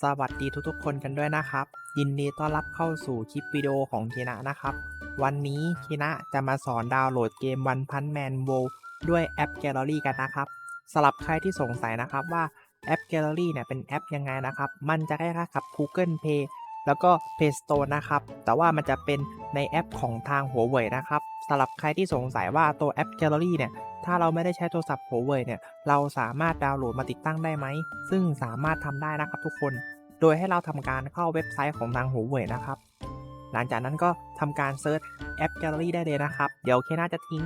สวัสดีทุกๆ คนกันด้วยนะครับ ยินดีต้อนรับเข้าสู่คลิปวิดีโอของเคนะนะครับ วันนี้เคนะจะมาสอนดาวน์โหลดเกม One Punch Man World ด้วยแอป Gallery กันนะครับสำหรับใครที่สงสัยนะครับว่าแอป Gallery เนี่ยเป็นแอปยังไงนะครับ มันจะคล้ายๆกับ Google Play แล้วก็ Play Store นะครับ แต่ว่ามันจะเป็นในแอปของทางหัวเว่ยนะครับสำหรับใครที่สงสัยว่าตัวแอป Gallery เนี่ย ถ้าเราไม่ได้ใช้โทรศัพท์หัวเว่ยเนี่ย เราสามารถดาวน์โหลดมาติดตั้งได้ไหม ซึ่งสามารถทำได้นะครับทุกคน โดยให้เราทำการเข้าเว็บไซต์ของทางหัวเว่ยนะครับ หลังจากนั้นก็ทำการเซิร์ชแอป Gallery ได้เลยนะครับ เดี๋ยวเคน่าจะทิ้ง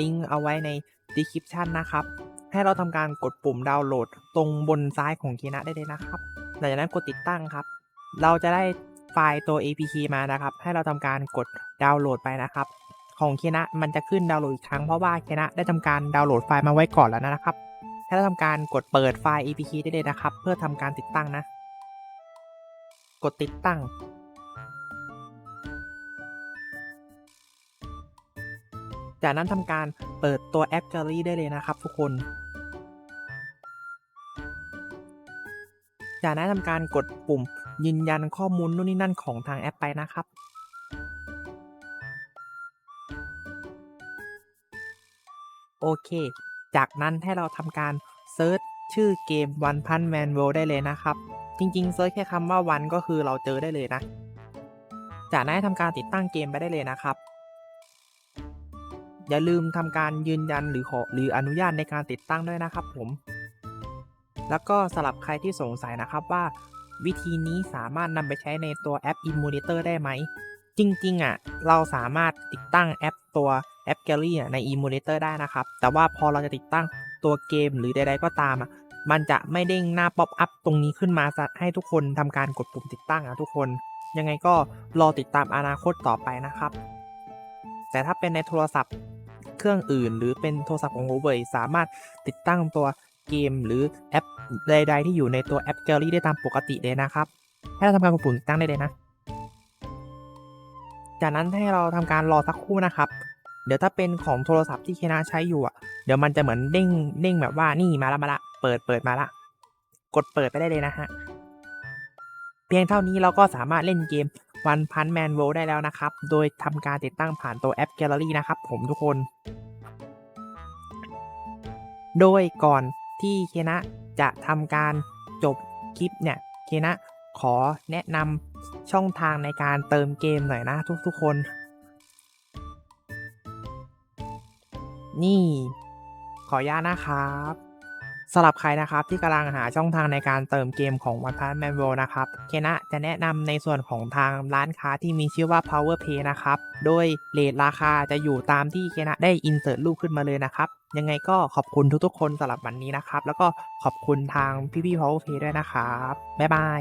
ลิงก์เอาไว้ใน description นะครับ ให้เราทำการกดปุ่มดาวน์โหลด ตรงบนซ้ายของเคนะได้เลยนะครับ หลังจากนั้นกดติดตั้งครับ เราจะได้ไฟล์ตัว APK มานะครับ ให้เราทำการกดดาวน์โหลดไปนะครับ ของเคนะมันจะขึ้นดาวน์โหลดอีกครั้งเพราะว่าเคนะได้ทำการดาวน์โหลดไฟล์มาไว้ก่อนแล้วนะครับให้าทำการกดเปิดไฟล์ APK ได้เลยนะครับ เพื่อทำการติดตั้งนะ กดติดตั้ง จากนั้นทำการเปิดตัวแอป Gallery ได้เลยนะครับ ทุกคน จากนั้นทำการกดปุ่มยืนยันข้อมูลนู่นนี่นั่นของทางแอปไปนะครับ โอเค จากนั้นให้เราทำการเซิร์ชชื่อเกม One Punch Man World ได้เลยนะครับ จริงๆเซิร์ชแค่คำว่า one ก็คือเราเจอได้เลยนะ จากนั้นให้ทำการติดตั้งเกมไปได้เลยนะครับ อย่าลืมทำการยืนยันหรือขอหรืออนุญาตในการติดตั้งด้วยนะครับผม แล้วก็สำหรับใครที่สงสัยนะครับว่า วิธีนี้สามารถนำไปใช้ในตัวแอป Emulator ได้ไหม จริงๆอะเราสามารถติดตั้งแอปตัวแอป Gallery อ่ใน Emulator ได้นะครับ แต่ว่าพอเราจะติดตั้งตัวเกมหรือใดๆก็ตามอะมันจะไม่เด้งหน้าป๊อปอัพตรงนี้ขึ้นมาให้ทุกคนทำการกดปุ่มติดตั้งอะทุกคน ยังไงก็รอติดตามอนาคตต่อไปนะครับ แต่ถ้าเป็นในโทรศัพท์เครื่องอื่น หรือเป็นโทรศัพท์ของ Huawei สามารถติดตั้งตัวเกมหรือแอปใด ๆ ที่อยู่ในตัวแอป Gallery ได้ตามปกติเลยนะครับ ให้เราทำการกดปุ่มติดตั้งได้เลยนะ จากนั้นให้เราทำการรอสักครู่นะครับ เดี๋ยวถ้าเป็นของโทรศัพท์ที่เคนาใช้อยู่อะ เดี๋ยวมันจะเหมือนเด้งเด้งแบบว่านี่มาละมาละ เปิดเปิดมาละ กดเปิดไปได้เลยนะฮะ เพียงเท่านี้เราก็สามารถเล่นเกม One Punch Man World ได้แล้วนะครับ โดยทำการติดตั้งผ่านตัวแอป Gallery นะครับผมทุกคน โดยก่อนที่เคนะจะทำการจบคลิปเนี่ย เคนะขอแนะนำ ช่องทางในการเติมเกมหน่อยนะทุกๆคน นี่ ขออนุญาตนะครับสำหรับใครนะครับที่กำลังหาช่องทางในการเติมเกมของ One Punch Man World นะครับเคนะจะแนะนำในส่วนของทางร้านค้าที่มีชื่อว่า Power Pay นะครับ โดยเรทราคาจะอยู่ตามที่เคนะได้อินเสิร์ตรูปขึ้นมาเลยนะครับ ยังไงก็ขอบคุณทุกๆคนสำหรับวันนี้นะครับ แล้วก็ขอบคุณทางพี่ๆ Power Pay ด้วยนะครับ บ๊ายบาย